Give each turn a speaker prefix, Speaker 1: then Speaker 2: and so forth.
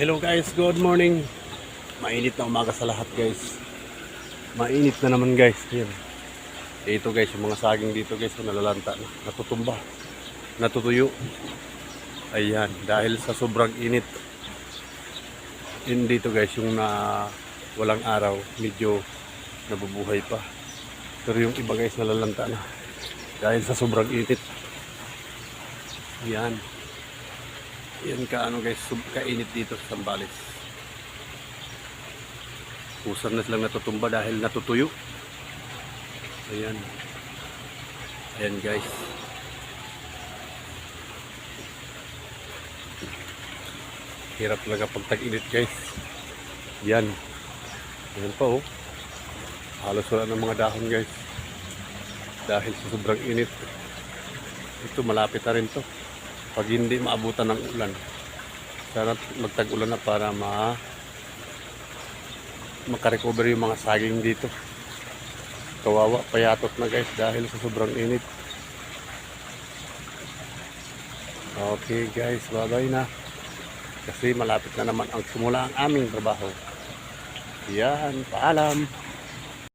Speaker 1: Hello guys, good morning. Mainit na umaga sa lahat guys. Mainit na naman guys. Yan. Ito guys, yung mga saging dito guys, nalalanta na. Natutumba. Natutuyo. Ayan, dahil sa sobrang init. Yun dito guys, yung na walang araw, medyo nabubuhay pa. Pero yung iba guys, nalalanta na. Dahil sa sobrang init. Yan. Yan ka ano guys, kainit dito sa Sambales. Kusang na silang natutumba dahil natutuyo. Ayan. Ayan guys. Hirap talaga pag tag-init guys. Yan. Yan pa oh. Halos wala ng mga dahon guys. Dahil sa sobrang init. Ito malapit na rin to pag hindi maabutan ng ulan sana magtag-ulan na para ma makarecover yung mga saging dito. Kawawa payatot na guys dahil sa sobrang init. Okay guys bye na. Kasi malapit na naman ang simula ang aming trabaho. Yan paalam